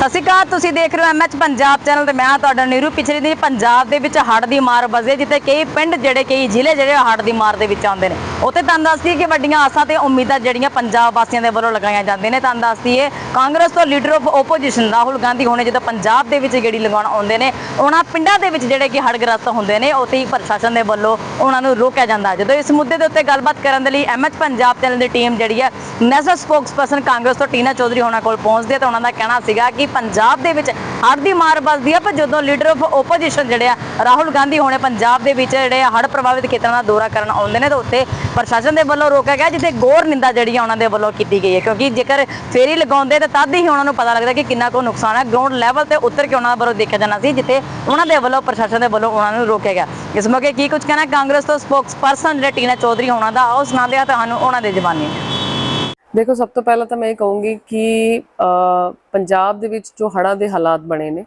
ਸਤਿ ਸ਼੍ਰੀ ਅਕਾਲ, ਤੁਸੀਂ ਦੇਖ ਰਹੇ ਹੋ ਐਮਐਚ ਪੰਜਾਬ ਚੈਨਲ ਤੇ ਮੈਂ ਤੁਹਾਡਾ ਨੀਰੂ। ਪਿਛਲੇ ਦਿਨ ਪੰਜਾਬ ਦੇ ਵਿੱਚ ਹੜ੍ਹ ਦੀ ਮਾਰ ਵਸੇ ਜਿੱਥੇ ਕਈ ਪਿੰਡ ਜਿਹੜੇ, ਕਈ ਜ਼ਿਲ੍ਹੇ ਜਿਹੜੇ ਹੜ੍ਹ ਦੀ ਮਾਰ ਦੇ ਵਿੱਚ ਆਉਂਦੇ ਨੇ। ਉੱਥੇ ਤੁਹਾਨੂੰ ਦੱਸਦੀ ਕਿ ਵੱਡੀਆਂ ਆਸਾਂ ਤੇ ਉਮੀਦਾਂ ਜਿਹੜੀਆਂ ਪੰਜਾਬ ਵਾਸੀਆਂ ਦੇ ਵੱਲੋਂ ਲਗਾਈਆਂ ਜਾਂਦੀਆਂ ਨੇ। ਤੁਹਾਨੂੰ ਦੱਸਦੀ ਹੈ ਕਾਂਗਰਸ ਤੋਂ leader of opposition Rahul Gandhi ਹੋਣੇ, ਜਦੋਂ ਪੰਜਾਬ ਦੇ ਵਿੱਚ ਗੇੜੀ ਲਗਾਉਣ ਆਉਂਦੇ ਨੇ, ਉਹਨਾਂ ਪਿੰਡਾਂ ਦੇ ਵਿੱਚ ਜਿਹੜੇ ਕਿ ਹੜ੍ਹਗ੍ਰਸਤ ਹੁੰਦੇ ਨੇ, ਉੱਥੇ ਹੀ ਪ੍ਰਸ਼ਾਸਨ ਦੇ ਵੱਲੋਂ ਉਹਨਾਂ ਨੂੰ ਰੋਕਿਆ ਜਾਂਦਾ। ਜਦੋਂ ਇਸ ਮੁੱਦੇ ਦੇ ਉੱਤੇ ਗੱਲਬਾਤ ਕਰਨ ਦੇ ਲਈ ਐਮਐਚ ਪੰਜਾਬ ਚੈਨਲ ਦੀ ਟੀਮ ਜਿਹੜੀ ਹੈ, ਨੈਸ਼ਨਲ ਸਪੋਕਸਪਰਸਨ ਕਾਂਗਰਸ ਤੋਂ ਟੀਨਾ ਚੌਧਰੀ ਹੋਣਾ ਕੋਲ ਪਹੁੰਚਦੀ ਹੈ ਤਾਂ ਉਹਨਾਂ ਦਾ ਕਹਿਣਾ ਸੀਗਾ ਕਿ ਪੰਜਾਬ ਦੇ ਵਿੱਚ ਹੜ੍ਹ ਦੀ ਮਾਰ ਵੱਸਦੀ ਹੈ ਪਰ ਜਦੋਂ ਲੀਡਰ ਆਫ ਓਪੋਜੀਸ਼ਨ ਜਿਹੜੇ ਆ, ਰਾਹੁਲ ਗਾਂਧੀ ਹੋਣੇ ਪੰਜਾਬ ਦੇ ਵਿੱਚ ਜਿਹੜੇ ਹੜ੍ਹ ਪ੍ਰਭਾਵਿਤ ਖੇਤਰਾਂ ਦਾ ਦੌਰਾ ਕਰਨ ਆਉਂਦੇ ਨੇ, ਤਾਂ ਉੱਥੇ ਪ੍ਰਸ਼ਾਸਨ ਦੇ ਵੱਲੋਂ ਰੋਕਿਆ ਗਿਆ, ਜਿੱਥੇ ਗੌਰ ਨਿੰਦਾ ਜਿਹੜੀ ਉਹਨਾਂ ਦੇ ਵੱਲੋਂ ਕੀਤੀ ਗਈ ਹੈ। ਕਿਉਂਕਿ ਜੇਕਰ ਫੇਰੀ ਲਗਾਉਂਦੇ, ਤਾਂ ਤਦ ਹੀ ਉਹਨਾਂ ਨੂੰ ਪਤਾ ਲੱਗਦਾ ਕਿ ਕਿੰਨਾ ਕੋ ਨੁਕਸਾਨ ਹੈ ਗਰਾਊਂਡ ਲੈਵਲ ਤੇ ਉਤਰ ਕੇ ਉਹਨਾਂ ਵੱਲੋਂ ਦੇਖਿਆ ਜਾਣਾ ਸੀ, ਜਿੱਥੇ ਉਹਨਾਂ ਦੇ ਵੱਲੋਂ, ਪ੍ਰਸ਼ਾਸਨ ਦੇ ਵੱਲੋਂ ਉਹਨਾਂ ਨੂੰ ਰੋਕਿਆ ਗਿਆ। ਇਸ ਮੌਕੇ ਕੀ ਕੁਝ ਕਹਿਣਾ? ਕਾਂਗਰਸ ਤੋਂ ਸਪੋਕਸਪਰਸਨ ਜਿਹੜੇ ਟੀਨਾ ਚੌਧਰੀ ਹੋਣਾ ਦਾ ਆਓ ਸੁਣਾਉਂਦੇ ਆ ਤੁਹਾਨੂੰ ਉਹਨਾਂ ਦੇ ਜ਼ਬਾਨੀ। ਦੇਖੋ, ਸਭ ਤੋਂ ਪਹਿਲਾਂ ਤਾਂ ਮੈਂ ਇਹ ਕਹੂੰਗੀ ਕਿ ਪੰਜਾਬ ਦੇ ਵਿੱਚ ਜੋ ਹੜ੍ਹਾਂ ਦੇ ਹਾਲਾਤ ਬਣੇ ਨੇ,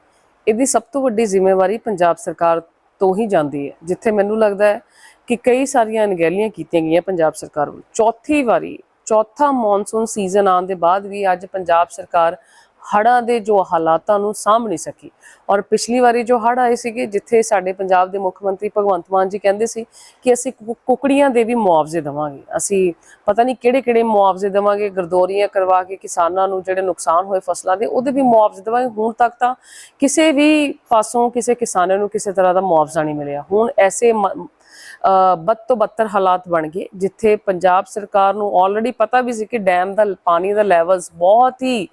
ਇਹਦੀ ਸਭ ਤੋਂ ਵੱਡੀ ਜ਼ਿੰਮੇਵਾਰੀ ਪੰਜਾਬ ਸਰਕਾਰ ਤੋਂ ਹੀ ਜਾਂਦੀ ਹੈ। ਜਿੱਥੇ ਮੈਨੂੰ ਲੱਗਦਾ ਹੈ ਕਿ ਕਈ ਸਾਰੀਆਂ ਅਣਗਹਿਲੀਆਂ ਕੀਤੀਆਂ ਗਈਆਂ ਪੰਜਾਬ ਸਰਕਾਰ ਵੱਲੋਂ। ਚੌਥੀ ਵਾਰੀ, ਚੌਥਾ ਮੌਨਸੂਨ ਸੀਜ਼ਨ ਆਉਣ ਦੇ ਬਾਅਦ ਵੀ ਅੱਜ ਪੰਜਾਬ ਸਰਕਾਰ ਹੜ੍ਹਾਂ ਦੇ ਜੋ ਹਾਲਾਤਾਂ ਨੂੰ ਸਾਂਭ ਨਹੀਂ ਸਕੀ। ਔਰ ਪਿਛਲੀ ਵਾਰੀ ਜੋ ਹੜ੍ਹ ਆਏ ਸੀਗੇ, ਜਿੱਥੇ ਸਾਡੇ ਪੰਜਾਬ ਦੇ ਮੁੱਖ ਮੰਤਰੀ ਭਗਵੰਤ ਮਾਨ ਜੀ ਕਹਿੰਦੇ ਸੀ ਕਿ ਅਸੀਂ ਕੁ- ਕੁਕੜੀਆਂ ਦੇ ਵੀ ਮੁਆਵਜ਼ੇ ਦੇਵਾਂਗੇ। ਅਸੀਂ ਪਤਾ ਨਹੀਂ ਕਿਹੜੇ ਕਿਹੜੇ ਮੁਆਵਜ਼ੇ ਦੇਵਾਂਗੇ, ਗਰਦੋਰੀਆਂ ਕਰਵਾ ਕੇ ਕਿਸਾਨਾਂ ਨੂੰ ਜਿਹੜੇ ਨੁਕਸਾਨ ਹੋਏ ਫਸਲਾਂ ਦੇ, ਉਹਦੇ ਵੀ ਮੁਆਵਜ਼ੇ ਦੇਵਾਂਗੇ। ਹੁਣ ਤੱਕ ਤਾਂ ਕਿਸੇ ਵੀ ਪਾਸੋਂ ਕਿਸੇ ਕਿਸਾਨਾਂ ਨੂੰ ਕਿਸੇ ਤਰ੍ਹਾਂ ਦਾ ਮੁਆਵਜ਼ਾ ਨਹੀਂ ਮਿਲਿਆ। ਹੁਣ ਐਸੇ ਬਦ ਤੋਂ ਬੱਤਰ ਹਾਲਾਤ ਬਣ ਗਏ, ਜਿੱਥੇ ਪੰਜਾਬ ਸਰਕਾਰ ਨੂੰ ਆਲਰੇਡੀ ਪਤਾ ਵੀ ਸੀ ਕਿ ਡੈਮ ਦਾ ਪਾਣੀ ਦਾ ਲੈਵਲਸ ਬਹੁਤ ਹੀ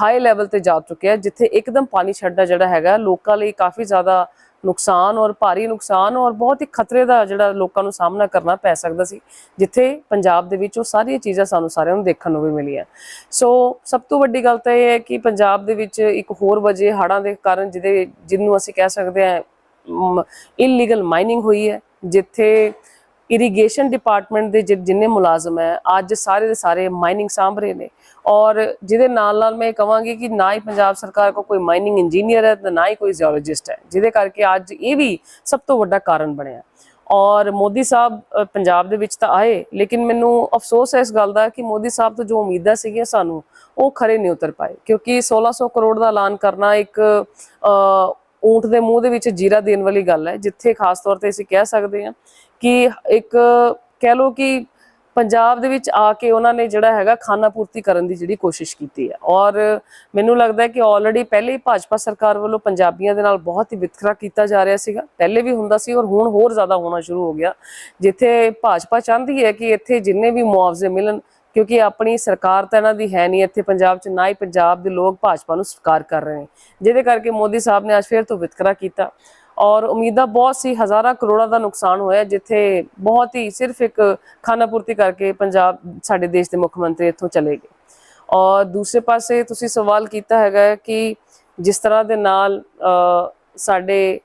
ਹਾਈ ਲੈਵਲ ਤੇ ਜਾ ਚੁੱਕਿਆ ਜਿੱਥੇ ਇੱਕਦਮ ਪਾਣੀ ਛੱਡਣਾ ਜਿਹੜਾ ਹੈਗਾ, ਲੋਕਾਂ ਲਈ ਕਾਫੀ ਜ਼ਿਆਦਾ ਨੁਕਸਾਨ ਔਰ ਭਾਰੀ ਨੁਕਸਾਨ ਔਰ ਬਹੁਤ ਹੀ ਖਤਰੇ ਦਾ ਜਿਹੜਾ ਲੋਕਾਂ ਨੂੰ ਸਾਹਮਣਾ ਕਰਨਾ ਪੈ ਸਕਦਾ ਸੀ, ਜਿੱਥੇ ਪੰਜਾਬ ਦੇ ਵਿੱਚ ਉਹ ਸਾਰੀਆਂ ਚੀਜ਼ਾਂ ਸਾਨੂੰ ਸਾਰਿਆਂ ਨੂੰ ਦੇਖਣ ਨੂੰ ਵੀ ਮਿਲੀਆਂ। ਸੋ ਸਭ ਤੋਂ ਵੱਡੀ ਗੱਲ ਤਾਂ ਇਹ ਹੈ ਕਿ ਪੰਜਾਬ ਦੇ ਵਿੱਚ ਇੱਕ ਹੋਰ ਵਜੇ ਹੜ੍ਹਾਂ ਦੇ ਕਾਰਨ ਜਿਹਦੇ, ਜਿਹਨੂੰ ਅਸੀਂ ਕਹਿ ਸਕਦੇ ਹਾਂ ਇਲੀਗਲ ਮਾਈਨਿੰਗ ਹੋਈ ਹੈ। ਜਿੱਥੇ ਇਰੀਗੇਸ਼ਨ ਡਿਪਾਰਟਮੈਂਟ ਦੇ ਜਿੰਨੇ ਮੁਲਾਜ਼ਮ ਹੈ, ਅੱਜ ਸਾਰੇ ਦੇ ਸਾਰੇ ਮਾਈਨਿੰਗ ਸਾਂਭ ਰਹੇ ਨੇ। ਔਰ ਜਿਹਦੇ ਨਾਲ ਨਾਲ ਮੈਂ ਕਹਾਂਗੀ ਕਿ ਨਾ ਹੀ ਪੰਜਾਬ ਸਰਕਾਰ ਕੋ ਕੋਈ ਮਾਈਨਿੰਗ ਇੰਜੀਨੀਅਰ ਹੈ ਤੇ ਨਾ ਹੀ ਕੋਈ ਜ਼ੀਓਲੋਜਿਸਟ ਹੈ, ਜਿਹਦੇ ਕਰਕੇ ਅੱਜ ਇਹ ਵੀ ਸਭ ਤੋਂ ਵੱਡਾ ਕਾਰਨ ਬਣਿਆ। ਔਰ ਮੋਦੀ ਸਾਹਿਬ ਪੰਜਾਬ ਦੇ ਵਿੱਚ ਤਾਂ ਆਏ, ਲੇਕਿਨ ਮੈਨੂੰ ਅਫਸੋਸ ਹੈ ਇਸ ਗੱਲ ਦਾ ਕਿ ਮੋਦੀ ਸਾਹਿਬ ਤੋਂ ਜੋ ਉਮੀਦਾਂ ਸੀਗੀਆਂ ਸਾਨੂੰ, ਉਹ ਖਰੇ ਨਹੀਂ ਉਤਰ ਪਾਏ। ਕਿਉਂਕਿ 1600 ਕਰੋੜ ਦਾ ਐਲਾਨ ਕਰਨਾ ਇੱਕ ਅ, ਦੇ ਮੂੰਹ ਦੇ ਵਿੱਚ ਜੀਰਾ ਦੇਣ ਵਾਲੀ ਗੱਲ ਹੈ ਜਿੱਥੇ ਖਾਸ ਤੌਰ ਤੇ ਅਸੀਂ ਕਹਿ ਸਕਦੇ ਹਾਂ ਕਿ ਇੱਕ ਕਹਿ ਲਓ ਕਿ ਪੰਜਾਬ ਦੇ ਵਿੱਚ ਆ ਕੇ ਉਹਨਾਂ ਨੇ ਜਿਹੜਾ ਹੈਗਾ ਖਾਨਾ ਪੂਰਤੀ ਕਰਨ ਦੀ ਜਿਹੜੀ ਕੋਸ਼ਿਸ਼ ਕੀਤੀ ਹੈ। ਔਰ ਮੈਨੂੰ ਲੱਗਦਾ ਹੈ ਕਿ ਆਲਰੇਡੀ ਪਹਿਲੇ ਹੀ ਭਾਜਪਾ ਸਰਕਾਰ ਵੱਲੋਂ ਪੰਜਾਬੀਆਂ ਦੇ ਨਾਲ ਬਹੁਤ ਹੀ ਵਿਤਕਰਾ ਕੀਤਾ ਜਾ ਰਿਹਾ ਸੀਗਾ। ਪਹਿਲੇ ਵੀ ਹੁੰਦਾ ਸੀ ਔਰ ਹੁਣ ਹੋਰ ਜ਼ਿਆਦਾ ਹੋਣਾ ਸ਼ੁਰੂ ਹੋ ਗਿਆ ਜਿੱਥੇ ਭਾਜਪਾ ਚਾਹੁੰਦੀ ਹੈ ਕਿ ਇੱਥੇ ਜਿੰਨੇ ਵੀ ਮੁਆਵਜ਼ੇ ਮਿਲਣ ਕਿਉਂਕਿ ਆਪਣੀ ਸਰਕਾਰ ਤਾਂ ਇਹਨਾਂ ਦੀ ਹੈ ਨਹੀਂ, ਇੱਥੇ ਪੰਜਾਬ 'ਚ ਨਾ ਹੀ ਪੰਜਾਬ ਦੇ ਲੋਕ ਭਾਜਪਾ ਨੂੰ ਸਵੀਕਾਰ ਕਰ ਰਹੇ ਨੇ। ਜਿਹਦੇ ਕਰਕੇ ਮੋਦੀ ਸਾਹਿਬ ਨੇ ਅੱਜ ਫਿਰ ਤੋਂ ਵਿਤਕਰਾ ਕੀਤਾ। ਔਰ ਉਮੀਦਾਂ ਬਹੁਤ ਸੀ, ਹਜ਼ਾਰਾਂ ਕਰੋੜਾਂ ਦਾ ਨੁਕਸਾਨ ਹੋਇਆ, ਜਿੱਥੇ ਬਹੁਤ ਹੀ ਸਿਰਫ ਇੱਕ ਖਾਨਾ ਪੂਰਤੀ ਕਰਕੇ ਪੰਜਾਬ ਸਾਡੇ ਦੇਸ਼ ਦੇ ਮੁੱਖ ਮੰਤਰੀ ਇੱਥੋਂ ਚਲੇ ਗਏ। ਔਰ ਦੂਸਰੇ ਪਾਸੇ ਤੁਸੀਂ ਸਵਾਲ ਕੀਤਾ ਹੈਗਾ ਹੈ ਕਿ ਜਿਸ ਤਰ੍ਹਾਂ ਦੇ ਨਾਲ ਸਾਡੇ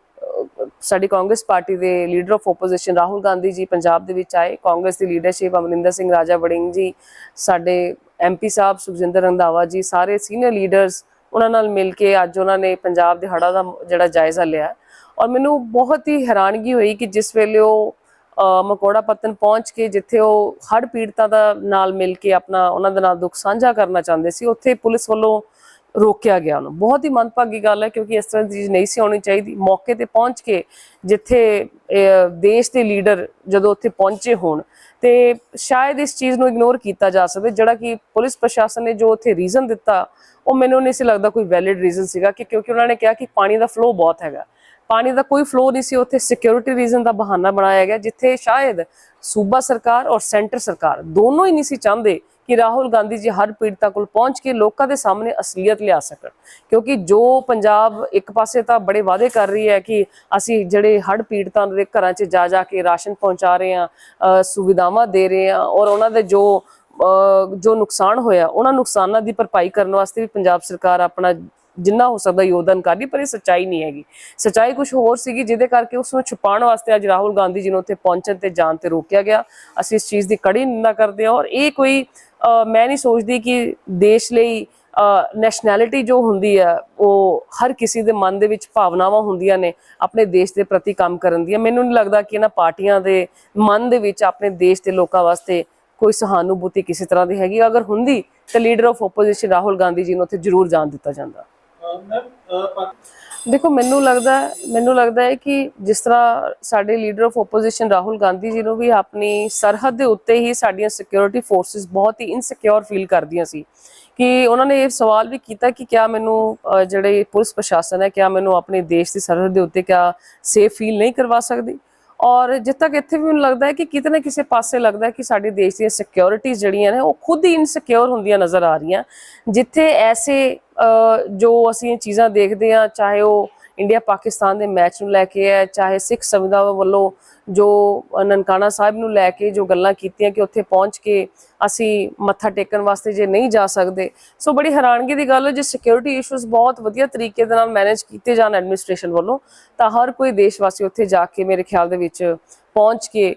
ਸਾਡੀ ਕਾਂਗਰਸ ਪਾਰਟੀ ਦੇ leader of opposition Rahul Gandhi ji Punjab ਦੇ ਵਿੱਚ ਆਏ। ਕਾਂਗਰਸ ਦੀ ਲੀਡਰਸ਼ਿਪ ਅਮਰਿੰਦਰ ਸਿੰਘ ਰਾਜਾ ਵੜਿੰਗ ਜੀ ਸਾਡੇ ਐਮਪੀ ਸਾਹਿਬ ਸੁਖਜਿੰਦਰ ਰੰਧਾਵਾ ਜੀ ਸਾਰੇ ਸੀਨੀਅਰ ਲੀਡਰਸ ਉਹਨਾਂ ਨਾਲ ਮਿਲ ਕੇ ਅੱਜ ਉਹਨਾਂ ਨੇ ਪੰਜਾਬ ਦੇ ਹੜ੍ਹਾਂ ਦਾ ਜਿਹੜਾ ਜਾਇਜ਼ਾ ਲਿਆ। ਔਰ ਮੈਨੂੰ ਬਹੁਤ ਹੀ ਹੈਰਾਨਗੀ ਹੋਈ ਕਿ ਜਿਸ ਵੇਲੇ ਉਹ ਅ, ਮਕੋੜਾ ਪੱਤਨ ਪਹੁੰਚ ਕੇ ਜਿੱਥੇ ਉਹ ਹੜ੍ਹ ਪੀੜਤਾਂ ਦਾ ਨਾਲ ਮਿਲ ਕੇ ਆਪਣਾ ਉਹਨਾਂ ਦੇ ਨਾਲ ਦੁੱਖ ਸਾਂਝਾ ਕਰਨਾ ਚਾਹੁੰਦੇ ਸੀ ਉੱਥੇ ਪੁਲਿਸ ਵੱਲੋਂ ਰੋਕਿਆ ਗਿਆ ਉਹਨੂੰ। ਬਹੁਤ ਹੀ ਮੰਦਭਾਗੀ ਗੱਲ ਹੈ ਕਿਉਂਕਿ ਇਸ ਤਰ੍ਹਾਂ ਦੀ ਚੀਜ਼ ਨਹੀਂ ਸੀ ਹੋਣੀ ਚਾਹੀਦੀ। ਮੌਕੇ ਤੇ ਪਹੁੰਚ ਕੇ ਜਿੱਥੇ ਦੇਸ਼ ਦੇ ਲੀਡਰ ਜਦੋਂ ਉੱਥੇ ਪਹੁੰਚੇ ਹੋਣ ਤੇ ਸ਼ਾਇਦ ਇਸ ਚੀਜ਼ ਨੂੰ ਇਗਨੋਰ ਕੀਤਾ ਜਾ ਸਕੇ, ਜਿਹੜਾ ਕਿ ਪੁਲਿਸ ਪ੍ਰਸ਼ਾਸਨ ਨੇ ਜੋ ਉੱਥੇ ਰੀਜ਼ਨ ਦਿੱਤਾ, ਉਹ ਮੈਨੂੰ ਨਹੀਂ ਸੀ ਲੱਗਦਾ ਕੋਈ ਵੈਲਿਡ ਰੀਜ਼ਨ ਸੀਗਾ ਕਿ ਕਿਉਂਕਿ ਉਹਨਾਂ ਨੇ ਕਿਹਾ ਕਿ ਪਾਣੀ ਦਾ ਫਲੋ ਬਹੁਤ ਹੈਗਾ। ਪਾਣੀ ਦਾ ਕੋਈ ਫਲੋ ਨਹੀਂ ਸੀ, ਉੱਥੇ ਸਿਕਿਉਰਿਟੀ ਰੀਜ਼ਨ ਦਾ ਬਹਾਨਾ ਬਣਾਇਆ ਗਿਆ, ਜਿੱਥੇ ਸ਼ਾਇਦ ਸੂਬਾ ਸਰਕਾਰ ਔਰ ਸੈਂਟਰ ਸਰਕਾਰ ਦੋਨੋਂ ਹੀ ਨਹੀਂ ਸੀ ਚਾਹੁੰਦੇ ਕਿ ਰਾਹੁਲ ਗਾਂਧੀ ਜੀ ਹਰ ਪੀੜਤਾ ਕੋਲ ਪਹੁੰਚ ਕੇ ਲੋਕਾਂ ਦੇ ਸਾਹਮਣੇ ਅਸਲੀਅਤ ਲਿਆ ਸਕਣ। ਕਿਉਂਕਿ ਜੋ ਪੰਜਾਬ ਇੱਕ ਪਾਸੇ ਤਾਂ ਬੜੇ ਵਾਅਦੇ ਕਰ ਰਹੀ ਹੈ ਕਿ ਅਸੀਂ ਜਿਹੜੇ ਹੜ ਪੀੜਤਾਂ ਦੇ ਘਰਾਂ 'ਚ ਜਾ ਜਾ ਕੇ ਰਾਸ਼ਨ ਪਹੁੰਚਾ ਰਹੇ ਹਾਂ ਸੁਵਿਧਾਵਾਂ ਦੇ ਰਹੇ ਹਾਂ ਔਰ ਉਹਨਾਂ ਦੇ ਜੋ ਜੋ ਨੁਕਸਾਨ ਹੋਇਆ, ਉਹਨਾਂ ਨੁਕਸਾਨਾਂ ਦੀ ਭਰਪਾਈ ਕਰਨ ਵਾਸਤੇ ਵੀ ਪੰਜਾਬ ਸਰਕਾਰ ਆਪਣਾ ਜਿੰਨਾ ਹੋ ਸਕਦਾ ਯੋਗਦਾਨ ਕਰਦੀ ਪਰ ਇਹ ਸੱਚਾਈ ਨਹੀਂ ਹੈਗੀ। ਸੱਚਾਈ ਕੁਝ ਹੋਰ ਸੀਗੀ, ਜਿਹਦੇ ਕਰਕੇ ਉਸ ਨੂੰ ਛੁਪਾਉਣ ਵਾਸਤੇ ਅੱਜ ਰਾਹੁਲ ਗਾਂਧੀ ਜੀ ਨੂੰ ਉੱਥੇ ਪਹੁੰਚਣ ਤੇ ਜਾਣ ਤੇ ਰੋਕਿਆ ਗਿਆ। ਅਸੀਂ ਇਸ ਚੀਜ਼ ਦੀ ਕੜੀ ਨਿੰਦਾ ਕਰਦੇ ਹਾਂ ਔਰ ਇਹ ਕੋਈ ਮੈਂ ਨਹੀਂ ਸੋਚਦੀ ਕਿ ਦੇਸ਼ ਲਈ ਨੈਸ਼ਨੈਲਿਟੀ ਜੋ ਹੁੰਦੀ ਹੈ, ਉਹ ਹਰ ਕਿਸੇ ਦੇ ਮਨ ਦੇ ਵਿੱਚ ਭਾਵਨਾਵਾਂ ਹੁੰਦੀਆਂ ਨੇ, ਆਪਣੇ ਦੇਸ਼ ਦੇ ਪ੍ਰਤੀ ਕੰਮ ਕਰਨ ਦੀਆਂ। ਮੈਨੂੰ ਨਹੀਂ ਲੱਗਦਾ ਕਿ ਇਹਨਾਂ ਪਾਰਟੀਆਂ ਦੇ ਮਨ ਦੇ ਵਿੱਚ ਆਪਣੇ ਦੇਸ਼ ਦੇ ਲੋਕਾਂ ਵਾਸਤੇ ਕੋਈ ਸਹਾਨੁਭੂਤੀ ਕਿਸੇ ਤਰ੍ਹਾਂ ਦੀ ਹੈਗੀ। ਅਗਰ ਹੁੰਦੀ ਤਾਂ leader of opposition Rahul Gandhi ji ਨੂੰ ਉੱਥੇ ਜ਼ਰੂਰ ਜਾਣ ਦਿੱਤਾ ਜਾਂਦਾ। ਦੇਖੋ, ਮੈਨੂੰ ਲੱਗਦਾ ਮੈਨੂੰ ਲੱਗਦਾ ਹੈ ਕਿ ਜਿਸ ਤਰ੍ਹਾਂ ਸਾਡੇ leader of opposition Rahul Gandhi ji ਨੂੰ ਵੀ ਆਪਣੀ ਸਰਹੱਦ ਦੇ ਉੱਤੇ ਹੀ ਸਾਡੀਆਂ ਸਿਕਿਉਰਿਟੀ ਫੋਰਸਸ ਬਹੁਤ ਹੀ ਇਨਸਿਕਿਉਰ ਫੀਲ ਕਰਦੀਆਂ ਸੀ ਕਿ ਉਹਨਾਂ ਨੇ ਇਹ ਸਵਾਲ ਵੀ ਕੀਤਾ ਕਿ ਕਿਆ ਮੈਨੂੰ ਜਿਹੜੇ ਪੁਲਿਸ ਪ੍ਰਸ਼ਾਸਨ ਹੈ, ਕਿਆ ਮੈਨੂੰ ਆਪਣੇ ਦੇਸ਼ ਦੀ ਸਰਹੱਦ ਦੇ ਉੱਤੇ ਕਿਆ ਸੇਫ ਫੀਲ ਨਹੀਂ ਕਰਵਾ ਸਕਦੀ? ਔਰ ਜਿੱਥੇ ਤੱਕ ਇੱਥੇ ਵੀ ਮੈਨੂੰ ਲੱਗਦਾ ਹੈ ਕਿ ਕਿਤੇ ਨਾ ਕਿਸੇ ਪਾਸੇ ਲੱਗਦਾ ਕਿ ਸਾਡੇ ਦੇਸ਼ ਦੀਆਂ ਸਿਕਿਉਰਿਟੀਜ਼ ਜਿਹੜੀਆਂ ਨੇ, ਉਹ ਖੁਦ ਹੀ ਇਨਸਿਕਿਉਰ ਹੁੰਦੀਆਂ ਨਜ਼ਰ ਆ ਰਹੀਆਂ। ਜਿੱਥੇ ਐਸੇ ਜੋ ਅਸੀਂ ਇਹ ਚੀਜ਼ਾਂ ਦੇਖਦੇ ਹਾਂ, ਚਾਹੇ ਉਹ ਇੰਡੀਆ ਪਾਕਿਸਤਾਨ ਦੇ ਮੈਚ ਨੂੰ ਲੈ ਕੇ ਹੈ, ਚਾਹੇ ਸਿੱਖ ਸੰਵਿਧਾਨ ਵੱਲੋਂ ਜੋ ਨਨਕਾਣਾ ਸਾਹਿਬ ਨੂੰ ਲੈ ਕੇ ਜੋ ਗੱਲਾਂ ਕੀਤੀਆਂ ਕਿ ਉੱਥੇ ਪਹੁੰਚ ਕੇ ਅਸੀਂ ਮੱਥਾ ਟੇਕਣ ਵਾਸਤੇ ਜੇ ਨਹੀਂ ਜਾ ਸਕਦੇ। ਸੋ ਬੜੀ ਹੈਰਾਨਗੀ ਦੀ ਗੱਲ ਹੈ, ਜੇ ਸਿਕਿਉਰਿਟੀ ਇਸ਼ੂਜ਼ ਬਹੁਤ ਵਧੀਆ ਤਰੀਕੇ ਦੇ ਨਾਲ ਮੈਨੇਜ ਕੀਤੇ ਜਾਣ ਐਡਮਿਨਿਸਟ੍ਰੇਸ਼ਨ ਵੱਲੋਂ, ਤਾਂ ਹਰ ਕੋਈ ਦੇਸ਼ ਵਾਸੀ ਉੱਥੇ ਜਾ ਕੇ ਮੇਰੇ ਖਿਆਲ ਦੇ ਵਿੱਚ ਪਹੁੰਚ ਕੇ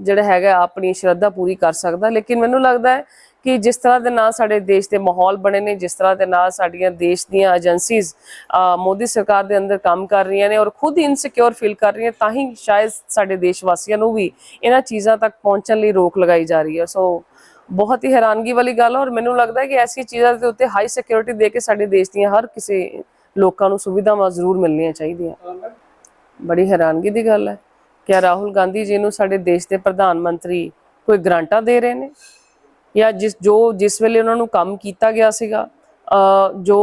ਜਿਹੜਾ ਹੈਗਾ ਆਪਣੀ ਸ਼ਰਧਾ ਪੂਰੀ ਕਰ ਸਕਦਾ। ਲੇਕਿਨ ਮੈਨੂੰ ਲੱਗਦਾ ਹੈ ਕਿ ਜਿਸ ਤਰ੍ਹਾਂ ਦੇ ਨਾਲ ਸਾਡੇ ਦੇਸ਼ ਦੇ ਮਾਹੌਲ ਬਣੇ ਨੇ, ਜਿਸ ਤਰ੍ਹਾਂ ਦੇ ਨਾਲ ਸਾਡੀਆਂ ਦੇਸ਼ ਦੀਆਂ ਏਜੰਸੀਜ਼ ਮੋਦੀ ਸਰਕਾਰ ਦੇ ਅੰਦਰ ਕੰਮ ਕਰ ਰਹੀਆਂ ਨੇ ਔਰ ਖੁਦ ਇਨਸਿਕਿਉਰ ਫੀਲ ਕਰ ਰਹੀਆਂ ਤਾਂ ਹੀ ਸ਼ਾਇਦ ਸਾਡੇ ਦੇਸ਼ ਵਾਸੀਆਂ ਨੂੰ ਵੀ ਇਹਨਾਂ ਚੀਜ਼ਾਂ ਤੱਕ ਪਹੁੰਚਣ ਲਈ ਰੋਕ ਲਗਾਈ ਜਾ ਰਹੀ ਹੈ। ਸੋ ਬਹੁਤ ਹੀ ਹੈਰਾਨਗੀ ਵਾਲੀ ਗੱਲ ਔਰ ਮੈਨੂੰ ਲੱਗਦਾ ਹੈ ਕਿ ਐਸੀ ਚੀਜ਼ਾਂ ਦੇ ਉੱਤੇ ਹਾਈ ਸਿਕਿਉਰਿਟੀ ਦੇ ਕੇ ਸਾਡੇ ਦੇਸ਼ ਦੀਆਂ ਹਰ ਕਿਸੇ ਲੋਕਾਂ ਨੂੰ ਸੁਵਿਧਾਵਾਂ ਜ਼ਰੂਰ ਮਿਲਣੀਆਂ ਚਾਹੀਦੀਆਂ। ਬੜੀ ਹੈਰਾਨਗੀ ਦੀ ਗੱਲ ਹੈ। ਕਿ ਰਾਹੁਲ ਗਾਂਧੀ ਜੀ ਨੂੰ ਸਾਡੇ ਦੇਸ਼ ਦੇ ਪ੍ਰਧਾਨ ਮੰਤਰੀ ਕੋਈ ਗ੍ਰਾਂਟਾਂ ਦੇ ਰਹੇ ਨੇ? ਜਾਂ ਜਿਸ, ਜੋ ਜਿਸ ਵੇਲੇ ਉਹਨਾਂ ਨੂੰ ਕੰਮ ਕੀਤਾ ਗਿਆ ਸੀਗਾ ਜੋ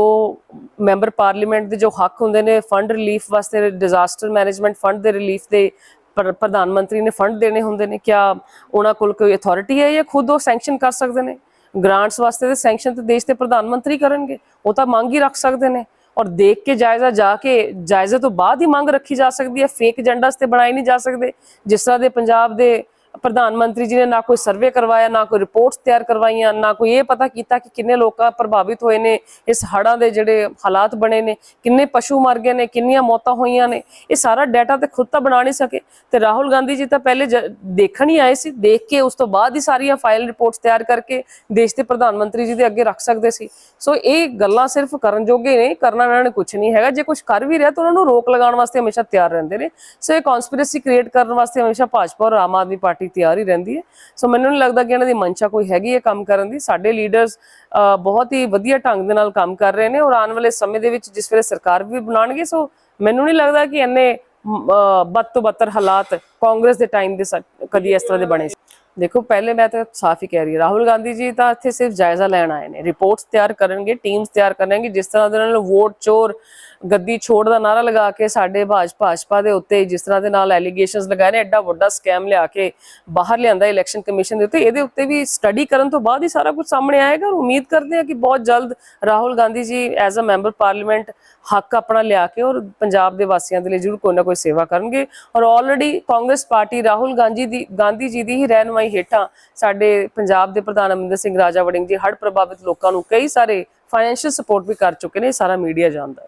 ਮੈਂਬਰ ਪਾਰਲੀਮੈਂਟ ਦੇ ਜੋ ਹੱਕ ਹੁੰਦੇ ਨੇ, ਫੰਡ ਰਿਲੀਫ ਵਾਸਤੇ ਡਿਜ਼ਾਸਟਰ ਮੈਨੇਜਮੈਂਟ ਫੰਡ ਦੇ ਰਿਲੀਫ ਦੇ ਪ੍ਰ- ਪ੍ਰਧਾਨ ਮੰਤਰੀ ਨੇ ਫੰਡ ਦੇਣੇ ਹੁੰਦੇ ਨੇ, ਕਿਆ ਉਹਨਾਂ ਕੋਲ ਕੋਈ ਅਥਾਰਟੀ ਹੈ ਜਾਂ ਖੁਦ ਉਹ ਸੈਂਕਸ਼ਨ ਕਰ ਸਕਦੇ ਨੇ? ਗ੍ਰਾਂਟਸ ਵਾਸਤੇ ਤੇ ਸੈਂਕਸ਼ਨ ਤੇ ਦੇਸ਼ ਦੇ ਪ੍ਰਧਾਨ ਮੰਤਰੀ ਕਰਨਗੇ, ਉਹ ਤਾਂ ਮੰਗ ਹੀ ਰੱਖ ਸਕਦੇ ਨੇ। ਔਰ ਦੇਖ ਕੇ ਜਾਇਜ਼ਾ ਜਾ ਕੇ, ਜਾਇਜ਼ੇ ਤੋਂ ਬਾਅਦ ਹੀ ਮੰਗ ਰੱਖੀ ਜਾ ਸਕਦੀ ਹੈ ਫੇਕ ਏਜੰਡਾਸ ਤੇ ਬਣਾਏ ਨਹੀਂ ਜਾ ਸਕਦੇ। ਜਿਸ ਤਰ੍ਹਾਂ ਦੇ ਪੰਜਾਬ ਦੇ ਪ੍ਰਧਾਨ ਮੰਤਰੀ ਜੀ ਨੇ ਨਾ ਕੋਈ ਸਰਵੇ ਕਰਵਾਇਆ, ਨਾ ਕੋਈ ਰਿਪੋਰਟਸ ਤਿਆਰ ਕਰਵਾਈਆਂ, ਨਾ ਕੋਈ ਇਹ ਪਤਾ ਕੀਤਾ ਕਿ ਕਿੰਨੇ ਲੋਕ ਪ੍ਰਭਾਵਿਤ ਹੋਏ ਨੇ, ਇਸ ਹੜ੍ਹਾਂ ਦੇ ਜਿਹੜੇ ਹਾਲਾਤ ਬਣੇ ਨੇ, ਕਿੰਨੇ ਪਸ਼ੂ ਮਰ ਗਏ ਨੇ, ਕਿੰਨੀਆਂ ਮੌਤਾਂ ਹੋਈਆਂ ਨੇ, ਇਹ ਸਾਰਾ ਡਾਟਾ ਤੇ ਖੁਦ ਤਾਂ ਬਣਾ ਨਹੀਂ ਸਕੇ। ਤੇ ਰਾਹੁਲ ਗਾਂਧੀ ਜੀ ਤਾਂ ਪਹਿਲੇ ਜ- ਦੇਖਣ ਹੀ ਆਏ ਸੀ, ਦੇਖ ਕੇ ਉਸ ਤੋਂ ਬਾਅਦ ਹੀ ਸਾਰੀਆਂ ਫਾਈਲ ਰਿਪੋਰਟਸ ਤਿਆਰ ਕਰਕੇ ਦੇਸ਼ ਦੇ ਪ੍ਰਧਾਨ ਮੰਤਰੀ ਜੀ ਦੇ ਅੱਗੇ ਰੱਖ ਸਕਦੇ ਸੀ। ਸੋ ਇਹ ਗੱਲਾਂ ਸਿਰਫ ਕਰਨ ਜੋਗੇ ਨਹੀਂ ਕਰਨਾ ਇਹਨਾਂ ਨੇ ਕੁਝ ਨਹੀਂ ਹੈਗਾ। ਜੇ ਕੁਝ ਕਰ ਵੀ ਰਿਹਾ ਤਾਂ ਉਹਨਾਂ ਨੂੰ ਰੋਕ ਲਗਾਉਣ ਵਾਸਤੇ ਹਮੇਸ਼ਾ ਤਿਆਰ ਰਹਿੰਦੇ ਨੇ। ਸੋ ਇਹ ਕਨਸਪੀਰੇਸੀ ਕ੍ਰੀਏਟ ਕਰਨ ਵਾਸਤੇ ਹਮੇਸ਼ਾ ਭਾਜਪਾ ਔਰ ਆਮ ਆਦਮੀ ਪਾਰਟੀ ਤਿਆਰ ਹੀ ਰਹਿੰਦੀ ਹੈ। ਸੋ ਮੈਨੂੰ ਨਹੀਂ ਲੱਗਦਾ ਕਿ ਇਹਨਾਂ ਦੀ ਮਨਸ਼ਾ ਕੋਈ ਹੈਗੀ ਹੈ ਕੰਮ ਕਰਨ ਦੀ। ਸਾਡੇ ਲੀਡਰਸ ਬਹੁਤ ਹੀ ਵਧੀਆ ਢੰਗ ਦੇ ਨਾਲ ਕੰਮ ਕਰ ਰਹੇ ਨੇ ਔਰ ਆਉਣ ਵਾਲੇ ਸਮੇਂ ਦੇ ਵਿੱਚ ਜਿਸ ਵੇਲੇ ਸਰਕਾਰ ਵੀ ਬਣਾਉਣਗੇ ਸੋ ਮੈਨੂੰ ਨਹੀਂ ਲੱਗਦਾ ਕਿ ਇੰਨੇ ਬਦ ਤੋਂ ਬੱਤਰ ਹਾਲਾਤ ਕਾਂਗਰਸ ਦੇ ਟਾਈਮ ਦੇ ਕਦੀ ਇਸ ਤਰ੍ਹਾਂ ਦੇ ਬਣੇ ਦੇਖੋ, ਪਹਿਲੇ ਮੈਂ ਤਾਂ ਸਾਫ਼ ਹੀ ਕਹਿ ਰਹੀ ਹਾਂ, ਰਾਹੁਲ ਗਾਂਧੀ ਜੀ ਤਾਂ ਇੱਥੇ ਸਿਰਫ ਜਾਇਜ਼ਾ ਲੈਣ ਆਏ ਨੇ। ਰਿਪੋਰਟਸ ਤਿਆਰ ਕਰਨਗੇ ਟੀਮਸ ਤਿਆਰ ਕਰਨਗੇ, ਜਿਸ ਤਰ੍ਹਾਂ ਦੇ ਨਾਲ ਵੋਟ, ਚੋਰ ਗੱਦੀ ਛੋੜ ਦਾ ਨਾਰਾ ਲਗਾ ਕੇ ਸਾਡੇ ਭਾਜ ਭਾਜਪਾ ਦੇ ਉੱਤੇ ਜਿਸ ਤਰ੍ਹਾਂ ਦੇ ਨਾਲ ਐਲੀਗੇਸ਼ਨਸ ਲਗਾਏ ਨੇ, ਐਡਾ ਵੱਡਾ ਸਕੈਮ ਲਿਆ ਕੇ ਬਾਹਰ ਲਿਆਂਦਾ ਇਲੈਕਸ਼ਨ ਕਮਿਸ਼ਨ ਦੇ ਉੱਤੇ, ਇਹਦੇ ਉੱਤੇ ਵੀ ਸਟੱਡੀ ਕਰਨ ਤੋਂ ਬਾਅਦ ਹੀ ਸਾਰਾ ਕੁਝ ਸਾਹਮਣੇ ਆਏਗਾ ਉਮੀਦ ਕਰਦੇ ਹਾਂ ਕਿ ਬਹੁਤ ਜਲਦ ਰਾਹੁਲ ਗਾਂਧੀ ਜੀ ਐਜ਼ ਅ ਮੈਂਬਰ ਪਾਰਲੀਮੈਂਟ ਹੱਕ ਆਪਣਾ ਲਿਆ ਕੇ ਔਰ ਪੰਜਾਬ ਦੇ ਵਾਸੀਆਂ ਦੇ ਲਈ ਜ਼ਰੂਰ ਕੋਈ ਨਾ ਕੋਈ ਸੇਵਾ ਕਰਨਗੇ ਔਰ ਆਲਰੇਡੀ ਕਾਂਗਰਸ ਪਾਰਟੀ ਰਾਹੁਲ ਗਾਂਧੀ ਦੀ ਗਾਂਧੀ ਜੀ ਦੀ ਹੀ ਰਹਿਨਮਾਈ ਹੇਠਾਂ ਸਾਡੇ ਪੰਜਾਬ ਦੇ ਪ੍ਰਧਾਨ ਅਮਰਿੰਦਰ ਸਿੰਘ ਰਾਜਾ ਵੜਿੰਗ ਜੀ ਹੜ੍ਹ ਪ੍ਰਭਾਵਿਤ ਲੋਕਾਂ ਨੂੰ ਕਈ ਸਾਰੇ ਫਾਈਨੈਂਸ਼ੀਅਲ ਸਪੋਰਟ ਵੀ ਕਰ ਚੁੱਕੇ ਨੇ, ਇਹ ਸਾਰਾ ਮੀਡੀਆ ਜਾਣਦਾ ਹੈ।